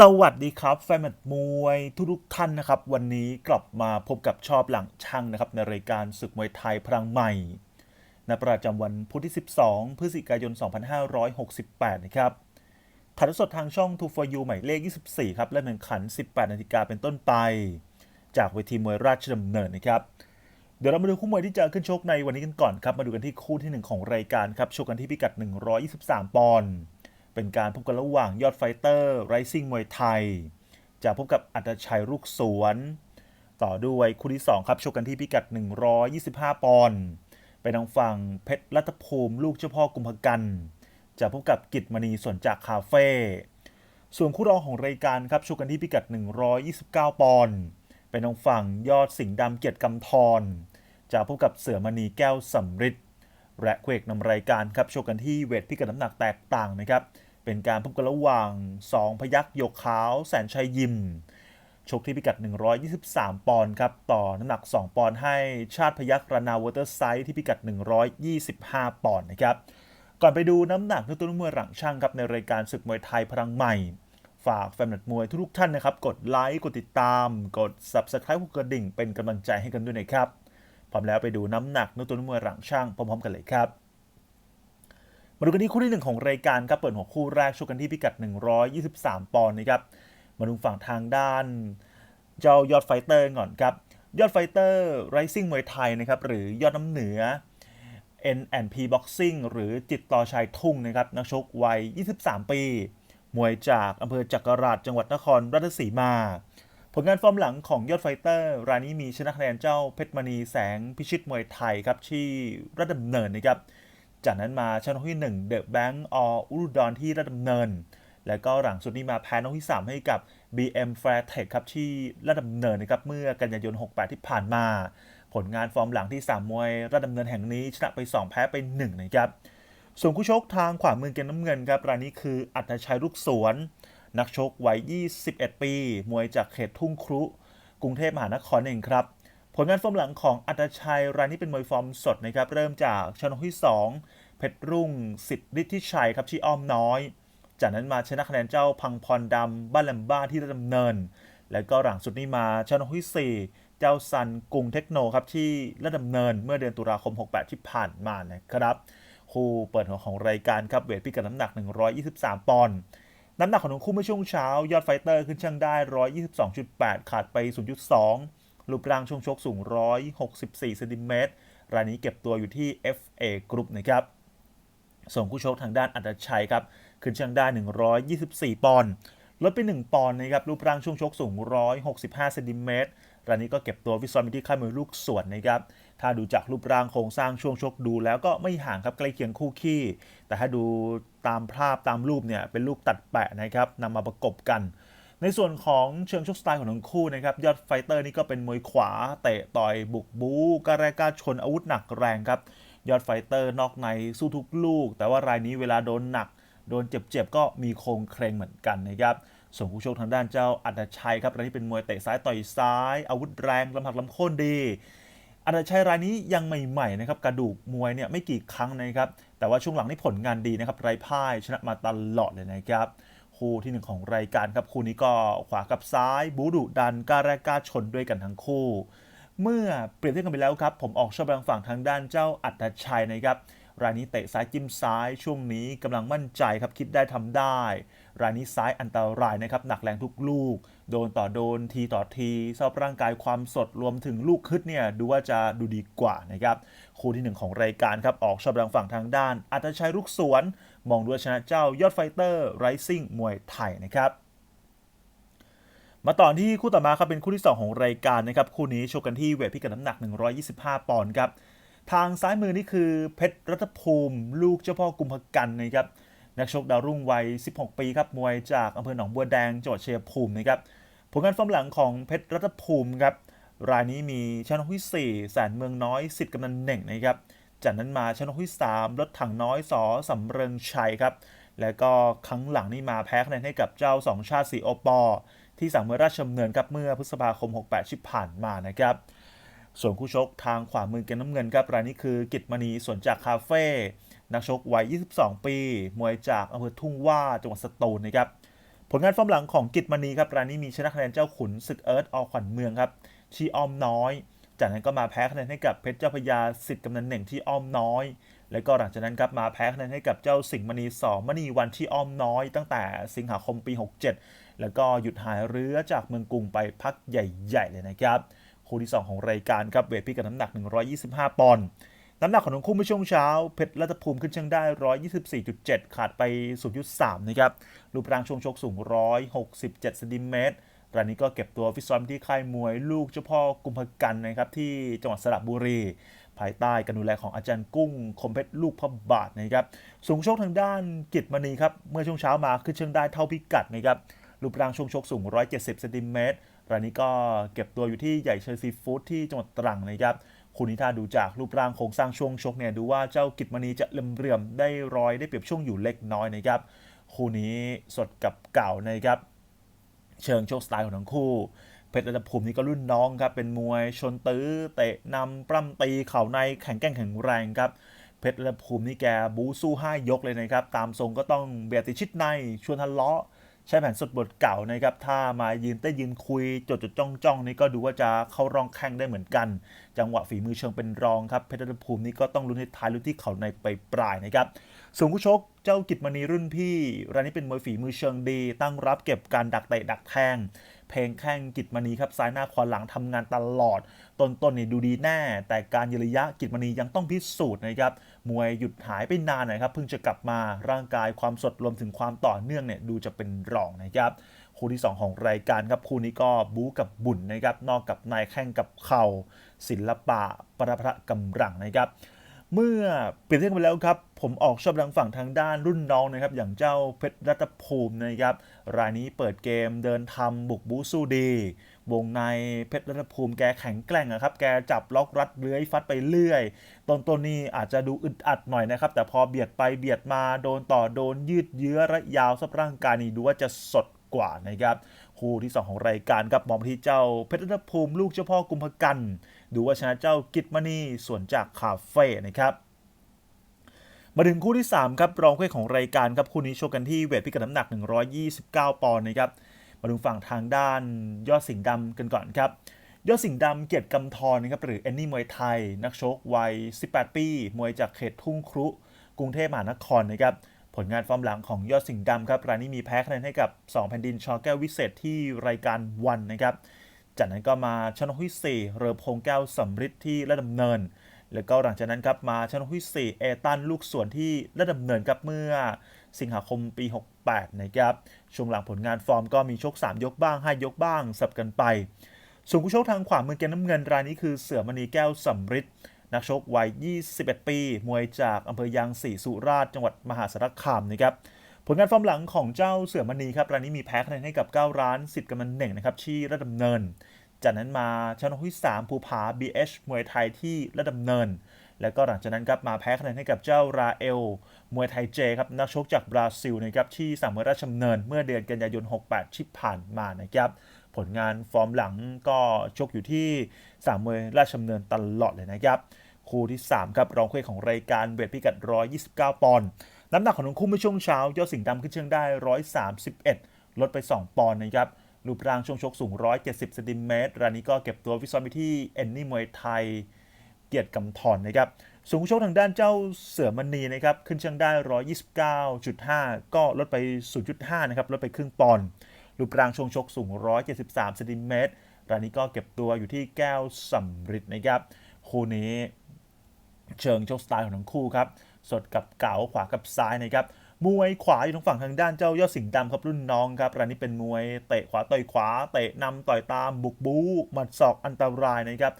สวัสดีครับแฟนมตช์มวยทุกท่านนะครับ วันนี้กลับมาพบกับชอบหลังช่างนะครับ ในรายการศึกมวยไทยพลังใหม่ในประจำวันพุธที่ 12 พฤศจิกายน 2568 นะครับถ่ายทอดสดทางช่อง2 for you หมายเลข 24 ครับ และแข่งขัน 18 นาฬิกาเป็นต้นไป จากเวทีมวยราชดำเนินนะครับ เดี๋ยวเรามาดูคู่มวยที่จะขึ้นชกในวันนี้กันก่อนครับ มาดูกันที่คู่ที่ 1 ของรายการครับชกกันที่พิกัด 123 ปอนด์ เป็นการพบกันระหว่างยอดไฟเตอร์ไรซิ่งมวยไทย จะพบกับอัตชัยลูกสวน ต่อด้วยคู่ที่ 2 ครับชกกันที่พิกัด 125 ปอนด์เป็นทางฝั่งเพชรรัตภูมิลูกเจ้าพ่อกุมภกัน จะพบกับกิตมณีส่วนจากคาเฟ่ส่วนคู่รองของรายการครับชกกันที่พิกัด 129 ปอนด์เป็นทางฝั่งยอดสิงห์ดำเกียรติกำธรจะพบกับเสือมณีแก้วสำริด และเควกนำรายการครับโชกกันที่เวทพิกัดน้ำหนักแตกต่างนะครับ เป็นการพบกันระหว่าง 2 พยักหยกขาวแสนชัยยิมชกที่พิกัด 123 ปอนด์ครับ ต่อน้ำหนัก 2 ปอนด์ให้ชาติพยักรานาวอเตอร์ไซด์ที่พิกัด 125 ปอนด์นะครับ ก่อนไปดูน้ำหนักในตัวมวยหลังช่างครับ ในรายการศึกมวยไทยพลังใหม่ ฝากแฟนนัดมวยทุกท่านนะครับ กดไลค์ กดติดตาม กด Subscribe กดกระดิ่ง เป็นกำลังใจให้กันด้วยนะครับ พร้อมแล้วไปดูน้ำหนักในตัวนุ่มวยหลังช่างพร้อมๆกันเลยครับมาดูกันที่คู่ที่ 1 ของรายการครับเปิดหัวคู่แรกชกกันที่พิกัด 123 ปอนด์นะครับมาดูฝั่งทางด้าน เจ้ายอดไฟเตอร์ก่อนครับ ยอดไฟเตอร์ไรซิ่งมวยไทยนะครับหรือยอดน้ำเหนือ N&P Boxing หรือจิตต่อชายทุ่งนะครับนักชกวัย 23 ปี มวยจากอำเภอจักราชจังหวัดนครราชสีมา ผลงานฟอร์มหลังของยอดไฟเตอร์ รายนี้มีชนะคะแนนเจ้าเพชรมณีแสงพิชิตมวยไทยครับที่รัฐดำเนินนะครับ จากนั้นมาชนะที่1เดอะแบงก์ออุรุดรที่ราชดำเนิน แล้วก็หลังสุดนี้มาแพ้น้องที่ 3 ให้กับ BM f a i r t e c h ครับที่ราชดำเนินนะครับเมื่อกันยายน 68 ที่ผ่านมา ผลงานฟอร์มหลังที่ 3 มวยราชดำเนินแห่งนี้ชนะไป 2 แพ้ไป1นะครับส่วนคู่ชกทางขวามือเกมน้ำเงินครับรายนี้คืออัตชัยลูกสวน นักชกวัย 21 ปี มวยจากเขตทุ่งครุ กรุงเทพมหานครเองครับ ผลงานฟอร์มหลังของอัตชัยรายนี้เป็นมวยฟอร์มสดนะครับ เริ่มจากชนะที่ 2 เพชรรุ่งสิทธิ์ฤทธิชัยครับที่อ้อมน้อย จากนั้นมาชนะคะแนนเจ้าพังพรดำบ้านแลมบ้าที่ดำเนิน แล้วก็หลังสุดนี้มาชนะที่4เจ้าซันกรุงเทคโนครับที่ระดำเนินเมื่อเดือนตุลาคม 68 ที่ผ่านมานะครับ คู่เปิดหัวของรายการครับเวทพิกัดน้ำหนัก 123 ปอนด์ น้ำหนักของทั้งคู่เมื่อช่วงเช้า ยอดไฟเตอร์ขึ้นช่างได้ 122.8 ขาดไป 0.2 รูปร่างช่วงชกสูง 164เซนติเมตรรายนี้เก็บตัวอยู่ที่ FA Group นะครับ ส่งคู่ชกทางด้านอัตชัยครับ ขึ้นช่างได้ 124 ปอนด์ ลดไป 1 ปอนด์นะครับ รูปร่างช่วงชกสูง 165เซนติเมตรรายนี้ก็เก็บตัววิศวมิที่ค่ายมวยลูกสวนนะครับ ถ้าดูจากรูปร่างโครงสร้างช่วงชกดู แล้วก็ไม่ห่างครับใกล้เคียงคู่ขี้ แต่ถ้าดูตามภาพตามรูปเนี่ยเป็นรูปตัดแปะนะครับนำมาประกบกัน ในส่วนของเชิงชกสไตล์ของทั้งคู่นะครับยอดไฟเตอร์นี่ก็เป็นมวยขวาเตะต่อยบุกบู๊กระแรกล้าชนอาวุธหนักแรงครับยอดไฟเตอร์นอกในสู้ทุกลูก แต่ว่ารายนี้เวลาโดนหนัก โดนเจ็บๆก็มีโครงเครงเหมือนกันนะครับส่วนผู้ชกทางด้านเจ้าอัตชัยครับรายนี้เป็นมวยเตะซ้ายต่อยซ้าย อาวุธแรงลำหักลำโค่นดี อัตชัยรายนี้ยังใหม่ๆนะครับกระดูกมวยเนี่ยไม่กี่ครั้งนะครับ แต่ว่าช่วงหลังนี่ผลงานดีนะครับไร้พ่ายชนะมาตลอดเลยนะครับคู่ที่หนึ่งของรายการครับคู่นี้ก็ขวากับซ้ายบูดุดันกล้าแรกกล้าชนด้วยกันทั้งคู่ เมื่อเปรียบเทียบกันไปแล้วครับ ผมออกชอบแรงฝั่งทางด้านเจ้าอัตชัยนะครับรายนี้เตะซ้ายจิ้มซ้ายช่วงนี้กำลังมั่นใจครับคิดได้ทำได้ รายนี้ซ้ายอันตรายนะครับหนักแรงทุกลูก โดนต่อโดนทีต่อทีสภาพร่างกายความสดรวมถึงลูกคึดเนี่ยดูว่าจะดูดีกว่านะครับคู่ที่หนึ่งของรายการครับออกชอบแรงฝั่งทางด้านอัตชัยลูกสวน มองด้วยชนะเจ้ายอดไฟเตอร์ไรซิ่งมวยไทยนะครับมาต่อที่คู่ต่อมาครับเป็นคู่ที่ 2 ของรายการนะครับคู่นี้โชกกันที่เวทพิกัดน้ำหนัก 125 ปอนด์ครับทางซ้ายมือนี่คือเพชรรัตภูมิ ลูกเจ้าพ่อกุมภกันนะครับ นักชกดาวรุ่งวัย 16 ปีครับมวยจากอำเภอหนองบัวแดงจังหวัดชัยภูมินะครับผลงานฟอร์มหลังของเพชรรัตภูมิครับรายนี้มีชนะที่ 4 แสนเมืองน้อยสิทธิ์กำนันเหน่งนะครับจากนั้นมาชนะที่ 3 รถถังน้อยสอสำเริงชัยครับแล้วก็ครั้งหลังนี่มาแพ้คะแนนให้กับเจ้าสองชาติสีโอปอ ที่สังเมื่อราชดำเนินครับเมื่อพฤษภาคม 68ที่ผ่านมานะครับส่วนคู่ชกทางขวามือเกมน้ำเงินครับรายนี้คือกิตมณีสวนจากคาเฟ่ นักชกวัย 22 ปี มวยจากอำเภอทุ่งว่าจังหวัดสตูลนะครับ ผลงานฟอร์มหลังของกิตมณีครับ รายนี้มีชนะคะแนนเจ้าขุนศึกเอิร์ธอขวัญเมืองครับที่อ้อมน้อย จากนั้นก็มาแพ้คะแนนให้กับเพชรเจ้าพยาสิทธิ์กำนันเหน่งที่อ้อมน้อย แล้วก็หลังจากนั้นครับมาแพ้คะแนนให้กับเจ้าสิงห์มณีสอมณีวันที่อ้อมน้อย ตั้งแต่สิงหาคมปี 67 แล้วก็หยุดหายเรือจากเมืองกรุงไปพักใหญ่ ๆ เลยนะครับ คู่ที่ 2 ของรายการครับเวทพิกัดน้ำหนัก 125 ปอนด์ น้ำหนักของทั้งคู่เมื่อช่วงเช้า เพชรรัตภูมิขึ้นเชิงได้ 124.7 ขาดไป 0.3 นะครับ รูปร่างช่วงชกสูง 167เซนติเมตรรายนี้ก็เก็บตัวฟิตซ้อมที่ค่ายมวยลูกเจ้าพ่อกุมภกันนะครับที่จังหวัดสระบุรี ภายใต้การดูแลของอาจารย์กุ้ง คมเพชรลูกพระบาทนะครับ สูงชกทางด้านกิจมณีครับ เมื่อช่วงเช้ามาขึ้นเชิงได้เท่าพิกัดนะครับ รูปร่างช่วงชกสูง 170เซนติเมตรรายนี้ก็เก็บตัวอยู่ที่ใหญ่เชยซีฟู้ดที่จังหวัดตรังนะครับ คุณนิท่าดูจากรูปร่างโครงสร้างช่วงชกเนี่ยดูว่าเจ้ากิจมณีจะเลื่อมๆได้รอยได้เปรียบช่วงอยู่เล็กน้อยนะครับคู่นี้สดกับเก่านะครับเชิงโชคสไตล์ของทั้งคู่ เพชรรัตภูมินี่ก็รุ่นน้องครับ เป็นมวยชนตื้อเตะนำปล้ำตีเข่าในแข็งแกร่งแข็งแรงครับ เพชรรัตภูมินี่แกบูสู้ห้ายกเลยนะครับ ตามทรงก็ต้องเบียดติชิดในชวนทะเลาะ ใช้แผนสดบทเก่านะครับ ถ้ามายืนเต้ยืนคุยจดจดจ้องจ้องนี่ก็ดูว่าจะเข้ารองแข่งได้เหมือนกัน จังหวะฝีมือเชิงเป็นรองครับ เพชรรัตภูมินี่ก็ต้องลุ้นให้ท้ายลุ้นที่เข่าในไปปลายนะครับส่วนผู้ชกเจ้ากิตมณีรุ่นพี่รายนี้เป็นมวยฝีมือเชิงดี ตั้งรับเก็บการดักเตะดักแทงเพลงแข้งกิตมณีครับซ้ายหน้าขวาหลังทำงานตลอด ต้นๆนี่ดูดีแน่ แต่การยืนระยะกิตมณียังต้องพิสูจน์นะครับ มวยหยุดหายไปนานนะครับเพิ่งจะกลับมาร่างกายความสดรวมถึงความต่อเนื่องเนี่ยดูจะเป็นรองนะครับคู่ที่ 2 ของรายการครับคู่นี้ก็บู๊กับบุญนะครับนอกกับนายแข้งกับเข่าศิลปะประพระกำลังนะครับเมื่อเปลี่ยนเทียบไปแล้วครับผมออกชอบทางฝั่งทางด้านรุ่นน้องนะครับอย่างเจ้าเพชรรัตภูมินะครับรายนี้เปิดเกมเดินทำบุกบูสู้ดี วงในเพชรรัตภูมิแกแข็งแกร่งอะครับ แกจับล็อกรัดเลื้อยฟัดไปเรื่อยต้นต้นนี่อาจจะดูอึดอัดหน่อยนะครับ แต่พอเบียดไปเบียดมาโดนต่อโดนยืดเยื้อระยาวสับร่างกายนี่ดูว่าจะสดกว่านะครับคู่ที่ 2 ของรายการครับมองไปที่เจ้าเพชรรัตภูมิลูกเจ้าพ่อกุมภกัน ดูว่าชนะเจ้ากิตมณีส่วนจากคาเฟ่นะครับมาถึงคู่ที่ 3 ครับรองคู่ของรายการครับคู่นี้โชว์กันที่เวทพิกัดน้ำหนัก 129 ปอนด์นะครับ มาดูฝั่งทางด้านยอดสิงห์ดำกันก่อนครับ ยอดสิงห์ดำเกียรติกำธรนะครับหรือแอนนี่มวยไทย นักชกวัย 18 ปี มวยจากเขตทุ่งครุ กรุงเทพมหานครนะครับผลงานฟอร์มหลังของยอดสิงห์ดำครับรายนี้มีแพ้คะแนนให้กับ 2 แผ่นดินชอแก้ววิเศษที่รายการวันนะครับจากนั้นก็มาชนกที่ 4 เรือพงแก้วสำริดที่ระดำเนิน แล้วก็หลังจากนั้นครับมาชนกที่ 4 เอตันลูกสวนที่ระดำเนินครับเมื่อ สิงหาคมปี 68 นะครับ ช่วงหลังผลงานฟอร์มก็มีชก 3 ยกบ้าง 5 ยกบ้าง สับกันไป ส่วนผู้ชกทางขวามือเกมน้ำเงินรายนี้คือเสือมณีแก้วสำริดนักชกวัย 21 ปี มวยจากอำเภอยางศรีสุราษฎร์จังหวัดมหาสารคามนะครับผลงานฟอร์มหลังของเจ้าเสือมณีครับรายนี้มีแพ้คะแนนให้กับ 9 ร้านสิทธิ์กำนันเหน่งนะครับที่ระดำเนิน จากนั้นมาชนะที่3ภูผา BH มวยไทยที่ระดำเนิน แล้วก็หลังจากนั้นครับมาแพ้คะแนนให้กับเจ้าราเอล มวยไทยเจครับนักชกจากบราซิลนะครับที่สามมวยราชดำเนินเมื่อเดือนกันยายน 68 ที่ผ่านมานะครับผลงานฟอร์มหลังก็ชกอยู่ที่สามมวยราชดำเนินตลอดเลยนะครับคู่ที่ 3 ครับรองคู่ของรายการเวทพิกัด 129 ปอนด์น้ำหนักของทั้งคู่เมื่อช่วงเช้ายอดสิงห์ดำขึ้นเชิงได้ 131 ลดไป 2 ปอนด์นะครับรูปร่างช่วงชกสูง 170เซนติเมตรรายนี้ก็เก็บตัวฟิซ้อมไปที่เอนนี่มวยไทย เกียรติกำธรนะครับสูงชกทางด้านเจ้าเสือมณีนะครับขึ้นเชิงได้ 129.5 ก็ลดไป 0.5 นะครับลดไปครึ่งปอนด์รูปร่างช่วงชกสูง 173เซนติเมตรรายนี้ก็เก็บตัวอยู่ที่แก้วสำริดนะครับคู่นี้เชิงโชคสไตล์ของทั้งคู่ครับสดกับเก๋าขวากับซ้ายนะครับมวยขวาอยู่ทางฝั่งทางด้านเจ้ายอดสิงห์ดำครับรุ่นน้องครับรายนี้เป็นมวยเตะขวาต่อยขวาเตะนำต่อยตามบุกบู๊หมัดศอกอันตรายนะครับ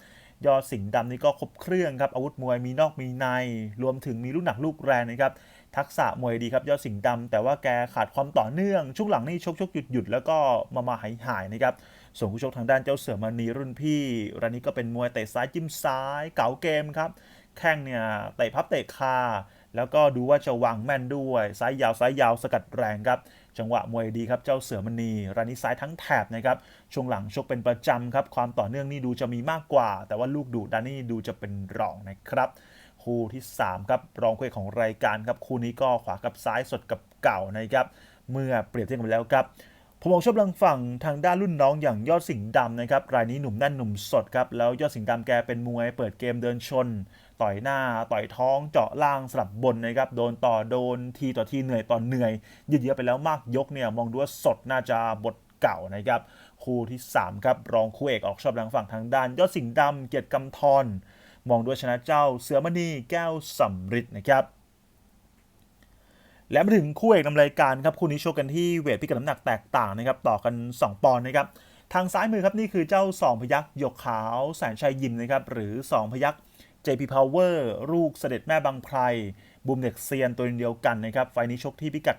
ยอดสิงห์ดำนี่ก็ครบเครื่องครับอาวุธมวยมีนอกมีใน รวมถึงมีลูกหนักลูกแรงนะครับทักษะมวยดีครับยอดสิงห์ดำแต่ว่าแกขาดความต่อเนื่อง ช่วงหลังนี่ชกชกหยุดหยุดแล้วก็มามาหายหายนะครับส่วนผู้ชกทางด้านเจ้าเสือมณีรุ่นพี่รายนี้ก็เป็นมวยเตะซ้ายจิ้มซ้าย เก๋าเกมครับแข้งเนี่ยเตะพับเตะคา แล้วก็ดูว่าจะวางแม่นด้วยซ้ายยาวซ้ายยาวสกัดแรงครับ จังหวะมวยดีครับเจ้าเสือมณีรานิซ้ายทั้งแถบนะครับช่วงหลังชกเป็นประจำครับความต่อเนื่องนี่ดูจะมีมากกว่า แต่ว่าลูกดุดันนี่ดูจะเป็นรองนะครับคู่ที่3ครับรองคู่ของรายการครับคู่นี้ก็ขวากับซ้ายสดกับเก่านะครับเมื่อเปรียบเทียบกันไปแล้วครับ ผมบอกชอบลังฝั่งทางด้านรุ่นน้องอย่างยอดสิงห์ดำนะครับรายนี้หนุ่มแน่นหนุ่มสดครับแล้วยอดสิงห์ดำแกเป็นมวยเปิดเกมเดินชน ต่อยหน้าต่อยท้องเจาะล่างสลับบนนะครับโดนต่อโดนทีต่อทีเหนื่อยต่อเหนื่อยยืดเยื้อไปแล้วมากยกเนี่ยมองดูว่าสดน่าจะบทเก่านะครับคู่ที่สามครับรองคู่เอกออกชอบลังฝั่งทางด้าน ยอดสิงห์ดำเกียรติกำธรมองด้วยชนะเจ้าเสือมณีแก้วสำริดนะครับ และมาถึงคู่เอกนำรายการครับคู่นี้โชว์กันที่เวทพิกัดน้ำหนักแตกต่างนะครับต่อกัน 2 ปอนด์นะครับทางซ้ายมือครับนี่คือเจ้า 2 พยักหยกขาวแสนชัยยิมนะครับหรือ 2 พยัก JP Power ลูกเสด็จแม่บางไพรบุมเด็กเซียนตัวเดียวกันนะครับไฟนี้ชกที่พิกัด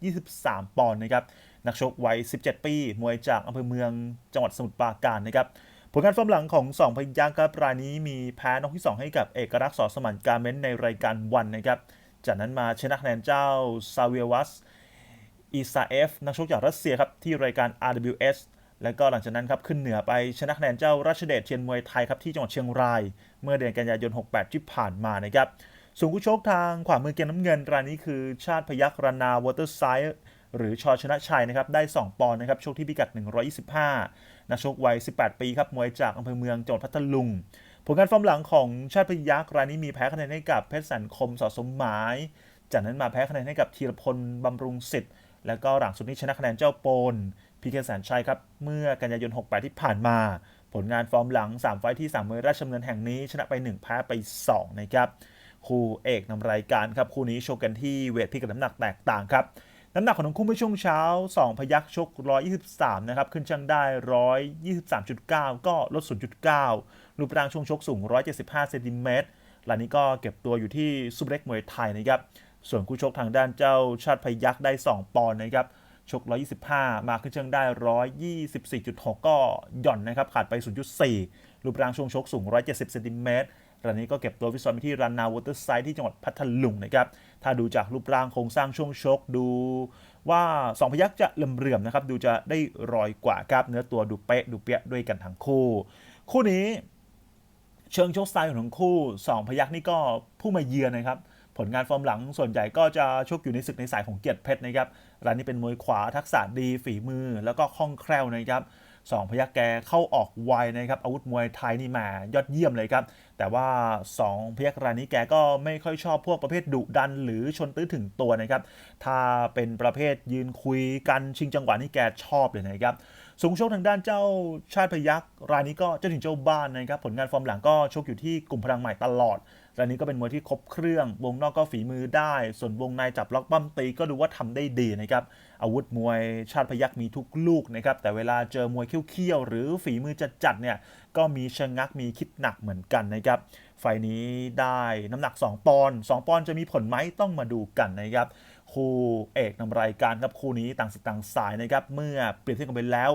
123 ปอนด์นะครับนักชกวัย 17 ปี มวยจากอำเภอเมืองจังหวัดสมุทรปราการนะครับผลงานฟอร์มหลังของ 2 พยักครับรายนี้มีแพ้นอกที่ 2 ให้กับเอกลักษณ์สอสมันการเม้นในรายการวันนะครับ จากนั้นมาชนะคะแนนเจ้าซาเวียวัสอิซาเอฟนักชกจากรัสเซียครับที่รายการ RWS แล้วก็หลังจากนั้นครับขึ้นเหนือไปชนะคะแนนเจ้าราชเดชเชียนมวยไทยครับที่จังหวัดเชียงราย เมื่อเดือนกันยายน 68 ที่ผ่านมานะครับส่วนคู่ชกทางขวามือเกมน้ำเงินรายนี้คือชาติพยักรนาวอเตอร์ไซด์หรือชอชนะชัยนะครับได้ 2 ปอนด์นะครับชกที่พิกัด 125 นักชกวัย 18 ปีครับมวยจากอำเภอเมืองจังหวัดพัทลุง ผลงานฟอร์มหลังของชาติพยักรายนี้มีแพ้คะแนนให้กับเพชรสันคมสอสมหมาย จากนั้นมาแพ้คะแนนให้กับธีรพลบำรุงสิทธิ์ แล้วก็หลังสุดนี้ชนะคะแนนเจ้าโปนพีเคแสนชัยครับ เมื่อกันยายน 68 ที่ผ่านมา ผลงานฟอร์มหลัง 3 ไฟที่3มวยราชดำเนินแห่งนี้ ชนะไป 1 แพ้ไป 2 นะครับ คู่เอกนำรายการครับ คู่นี้โชว์กันที่เวทพิกัดน้ำหนักแตกต่างครับ น้ำหนักของทั้งคู่เมื่อช่วงเช้า 2 พยักชก 123 นะครับ ขึ้นช่างได้ 123.9 ก็ลด 0.9 รูปร่างช่วงชกสูง 175 เซนติเมตรหลานี้ก็เก็บตัวอยู่ที่ซุปเปอร์เล็กมวยไทยนะครับ ส่วนคู่ชกทางด้านเจ้าชาติพยักได้ 2 ปอนด์นะครับชก 125 มาขึ้นเชิงได้ 124.6 ก็หย่อนนะครับ ขาดไป 0.4 รูปร่างช่วงชกสูง 170 เซนติเมตรรายนี้ก็เก็บตัวฟิตซ้อมไปที่รันนาวอเตอร์ไซด์ที่จังหวัดพัทลุงนะครับ ถ้าดูจากรูปร่างโครงสร้างช่วงชกดู ว่า 2 พยักจะเหลื่อมๆนะครับ ดูจะได้รอยกว่าครับ เนื้อตัวดูเป๊ะดูเปี้ยด้วยกันทั้งคู่ คู่นี้ เชิงชกสไตล์ของทั้งคู่ 2 พยักนี่ก็ผู้มาเยือนนะครับ ผลงานฟอร์มหลังส่วนใหญ่ก็จะชกอยู่ในศึกในสายของเกียรติเพชรนะครับรายนี้เป็นมวยขวาทักษะดีฝีมือ แล้วก็คล่องแคล่วนะครับสองพยักแกเข้าออกไวนะครับอาวุธมวยไทยนี่แหมยอดเยี่ยมเลยครับแต่ว่า 2 พยักรายนี้แกก็ไม่ค่อยชอบพวกประเภทดุดัน หรือชนตื้อถึงตัวนะครับถ้าเป็นประเภทยืนคุยกันชิงจังหวะนี่แกชอบเลยนะครับ สูงชกทางด้านเจ้าชาติพยักษ์รายนี้ก็เจ้าถึงเจ้าบ้านนะครับผลงานฟอร์มหลังก็ชกอยู่ที่กลุ่มพลังใหม่ตลอดรายนี้ก็เป็นมวยที่ครบเครื่องวงนอกก็ฝีมือได้ ส่วนวงในจับล็อกปั้มตีก็ดูว่าทำได้ดีนะครับอาวุธมวยชาติพยักษ์มีทุกลูกนะครับแต่เวลาเจอมวยเขี้ยวๆหรือฝีมือจัดๆเนี่ยก็มีชะงักมีคิดหนักเหมือนกันนะครับไฟนี้ได้น้ำหนัก 2 ปอนด์2ปอนด์จะมีผลไหมต้องมาดูกันนะครับ คู่เอกนำรายการครับคู่นี้ต่างสิต่างสายนะครับเมื่อเปรียบเทียบกันไปแล้ว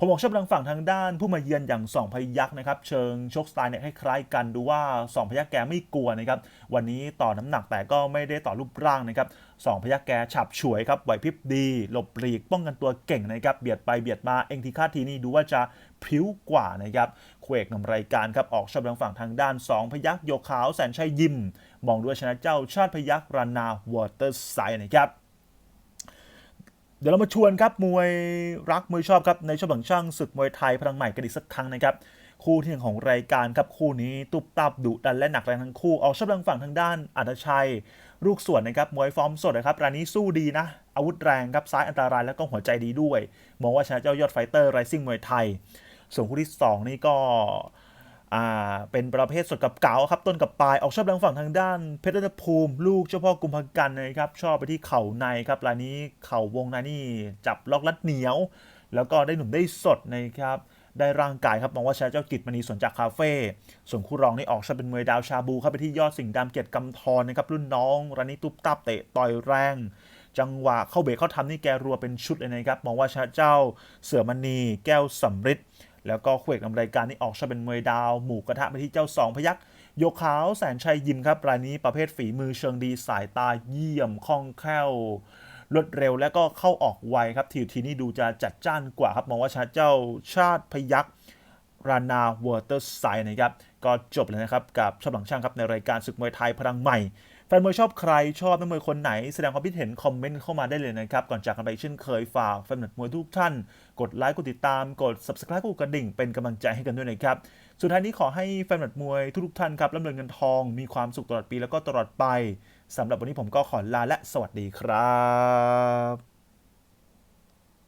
ผมบอกชอบทางฝั่งทางด้านผู้มาเยือนอย่าง2พยักษ์นะครับ เชิงชกสไตล์เนี่ยคล้ายๆกันดูว่า2พยักษ์แกไม่กลัวนะครับ วันนี้ต่อน้ำหนักแต่ก็ไม่ได้ต่อรูปร่างนะครับ2พยักษ์แกฉับฉวยครับไหวพริบดี หลบปลีกป้องกันตัวเก่งนะครับ เบียดไปเบียดมาเองทีคาทีนี่ดูว่าจะพริ้วกว่านะครับเคู่เอกนำรายการครับออกชอบทางฝั่งทางด้าน 2 พยักษ์โยขาวแสนชัยยิม มองด้วยชนะเจ้าชาติพยักษ์รานา วอเตอร์ไซด์นะครับ เดี๋ยวเรามาชวนครับมวยรักมวยชอบครับในช่วงช่างศึกมวยไทยพลังใหม่กันอีกสักครั้งนะครับคู่ที่หนึ่งของรายการครับคู่นี้ตุบตับดุดันและหนักแรงทั้งคู่เอาชอบทางฝั่งทางด้านอัตชัย ลูกส่วนนะครับมวยฟอร์มสดนะครับรายนี้สู้ดีนะ อาวุธแรงครับซ้ายอันตรายแล้วก็หัวใจดีด้วย มองว่าชนะเจ้ายอดไฟเตอร์ไรซิ่งมวยไทย ส่วนคู่ที่ 2 นี่ก็ อ่าเป็นประเภทสดกับเก๋าครับต้นกับปลายออกชอบทางฝั่งทางด้าน เพชรรัตนภูมิ ลูกเจ้าพ่อกุมภกันนะครับชอบไปที่เข่าในครับรายนี้เข่าวงในนี่จับล็อกลัดเหนียว แล้วก็ได้หนุ่มได้สดนะครับได้ร่างกายครับมองว่าชนะเจ้ากิจมณีสวนจากคาเฟ่ส่วนคู่รองนี่ออกชาเป็นมวยดาวชาบูเข้าไปที่ยอดสิงห์ดำเกียรติกำธรนะครับรุ่นน้องรายนี้ตุบตับเตะต่อยแรงจังหวะเข้าเบรกเข้าทำนี่แกรัวเป็นชุดเลยนะครับ มองว่าชนะเจ้าเสือมณีแก้วสำริด แล้วก็คู่เอกนำรายการนี่ออกชาเป็นมวยดาว หมู่กระทะไปที่เจ้าสองพยักโยขาวแสนชัยยิมครับรายนี้ประเภทฝีมือเชิงดีสายตาเยี่ยมคล่องแคล่วรวดเร็วแล้วก็เข้าออกไวครับทีทีนี้ดูจะจัดจ้านกว่าครับมองว่าชาเจ้าชาติพยักรานาวอเตอร์ไซด์นะครับก็จบเลยนะครับกับชอบหลังช่างครับในรายการศึกมวยไทยพลังใหม่ แฟนมวยชอบใครชอบนักมวยคนไหน แสดงความคิดเห็นคอมเมนต์เข้ามาได้เลยนะครับ ก่อนจากกันไปเช่นเคยฝากแฟนมวยทุกท่าน กดไลค์กดติดตาม กด subscribe กดกระดิ่งเป็นกำลังใจให้กันด้วยนะครับ สุดท้ายนี้ขอให้แฟนมวยทุกท่านครับร่ำรวยเงินทองมีความสุขตลอดปีแล้วก็ตลอดไปสำหรับวันนี้ผมก็ขอลาและสวัสดีครับ